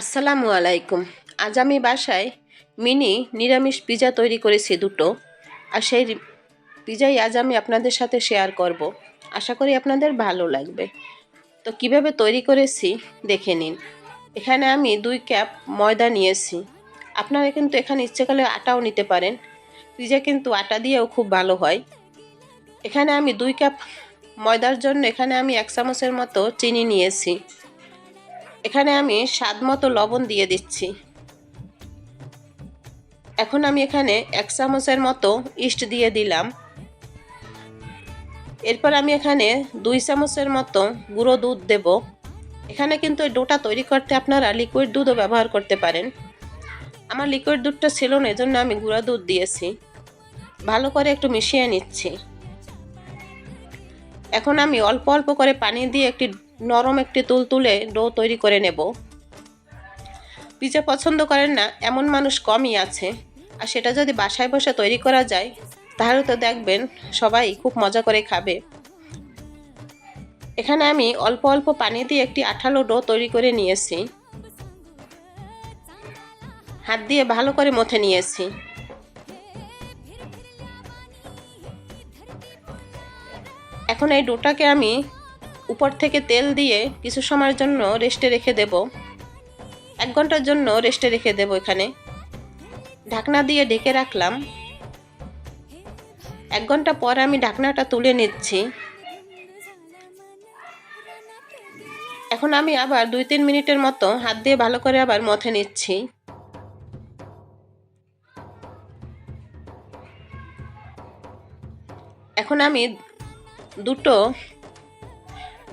আসসালামু আলাইকুম। আজ আমি বাসায় মিনি নিরামিষ পিজা তৈরি করেছি দুটো, আর সেই পিজাই আজ আমি আপনাদের সাথে শেয়ার করব। আশা করি আপনাদের ভালো লাগবে। তো কীভাবে তৈরি করেছি দেখে নিন। এখানে আমি দুই ক্যাপ ময়দা নিয়েছি। আপনারা কিন্তু এখানে ইচ্ছে করলে আটাও নিতে পারেন। পিজা কিন্তু আটা দিয়েও খুব ভালো হয়। এখানে আমি দুই কাপ ময়দার জন্য এখানে আমি এক চামচের মতো চিনি নিয়েছি। এখানে আমি স্বাদ মতো লবণ দিয়ে দিচ্ছি। এখন আমি এখানে এক চামচের মতো ইস্ট দিয়ে দিলাম। এরপর আমি এখানে দুই চামচের মতো গুঁড়ো দুধ দেব। এখানে কিন্তু এই ডোটা তৈরি করতে আপনারা লিকুইড দুধও ব্যবহার করতে পারেন। আমার লিকুইড দুধটা ছিল না, এজন্য আমি গুঁড়া দুধ দিয়েছি। ভালো করে একটু মিশিয়ে নিচ্ছি। এখন আমি অল্প অল্প করে পানি দিয়ে একটি নরম একটি তুল তুলে ডো তৈরি করে নেব। পিজা পছন্দ করেন না, এমন মানুষ কমই আছে। আর সেটা যদি বাসায় বসে তৈরি করা যায়, তাহলে তো দেখবেন সবাই খুব মজা করে খাবে। এখানে আমি অল্প অল্প পানি দিয়ে একটি আঠালো ডো তৈরি করে নিয়েছি। হাত দিয়ে ভালো করে মথে নিয়েছি। এখন এই ডোটাকে আমি উপর থেকে তেল দিয়ে কিছু সময়ের জন্য রেস্টে রেখে দেব। এক ঘণ্টার জন্য রেস্টে রেখে দেব এখানে। ঢাকনা দিয়ে ঢেকে রাখলাম। এক ঘণ্টা পর আমি ঢাকনাটা তুলে নিচ্ছি। এখন আমি আবার দুই তিন মিনিটের মতো হাত দিয়ে ভালো করে আবার মথে নিচ্ছি। এখন আমি দুটো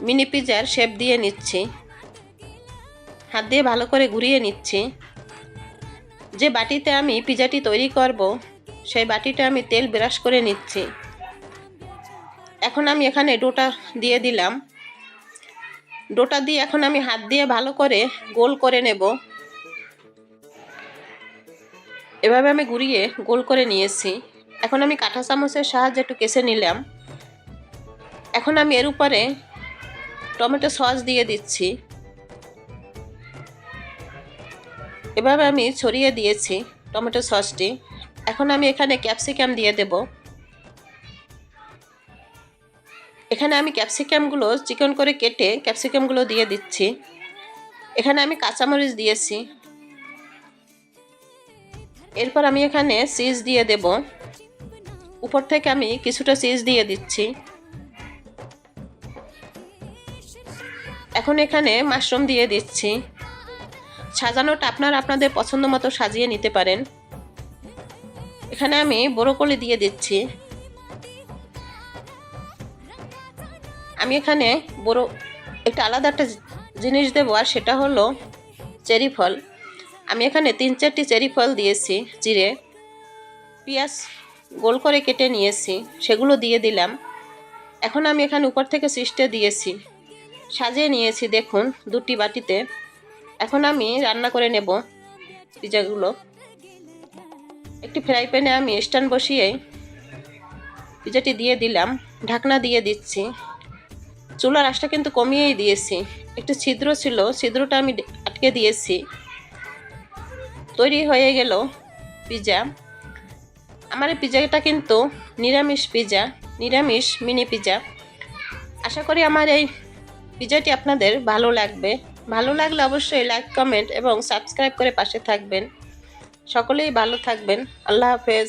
মিনি পিজার শেপ দিয়ে নিচ্ছি। হাত দিয়ে ভালো করে ঘুরিয়ে নিচ্ছি। যে বাটিতে আমি পিজাটি তৈরি করব, সেই বাটিটা আমি তেল ব্রাশ করে নিচ্ছি। এখন আমি এখানে ডোটা দিয়ে দিলাম। ডোটা দিয়ে এখন আমি হাত দিয়ে ভালো করে গোল করে নেব। এভাবে আমি ঘুরিয়ে গোল করে নিয়েছি। এখন আমি কাঁঠা চামচের সাহায্যে একটু কেসে নিলাম। এখন আমি এর উপরে টমেটো সস দিয়ে দিচ্ছি। এভাবে আমি ছড়িয়ে দিয়েছি টমেটো সসটি। এখন আমি এখানে ক্যাপসিকাম দিয়ে দেব। এখানে আমি ক্যাপসিকামগুলো চিকন করে কেটে ক্যাপসিকামগুলো দিয়ে দিচ্ছি। এখানে আমি কাঁচামরিচ দিয়েছি। এরপর আমি এখানে চিজ দিয়ে দেব। উপর থেকে আমি কিছুটা চিজ দিয়ে দিচ্ছি। এখন এখানে মাশরুম দিয়ে দিচ্ছি। সাজানোটা আপনারা আপনাদের পছন্দ মতো সাজিয়ে নিতে পারেন। এখানে আমি বড়কলি দিয়ে দিচ্ছি। আমি এখানে বড় একটা আলাদা একটা জিনিস দেবো, আর সেটা হলো চেরি ফল। আমি এখানে তিন চারটি চেরি ফল দিয়েছি, জিরে, পেঁয়াজ গোল করে কেটে নিয়েছি, সেগুলো দিয়ে দিলাম। এখন আমি এখানে উপর থেকে সিস্টে দিয়েছি। সাজিয়ে নিয়েছি, দেখুন, দুটি বাটিতে। এখন আমি রান্না করে নেব পিজাগুলো। একটি ফ্রাই প্যানে আমি স্ট্যান্ড বসিয়ে পিজাটি দিয়ে দিলাম, ঢাকনা দিয়ে দিচ্ছি। চুলার আঁশটা কিন্তু কমিয়েই দিয়েছি। একটু ছিদ্র ছিল, ছিদ্রটা আমি আটকে দিয়েছি। তৈরি হয়ে গেল পিজা। আমার এই পিজাটা কিন্তু নিরামিষ পিজা, নিরামিষ মিনি পিজা। আশা করি আমার এই ভিডিওটি আপনাদের ভালো লাগবে। ভালো লাগলে অবশ্যই লাইক কমেন্ট এবং সাবস্ক্রাইব করে পাশে থাকবেন। সকলেই ভালো থাকবেন। আল্লাহ হাফেজ।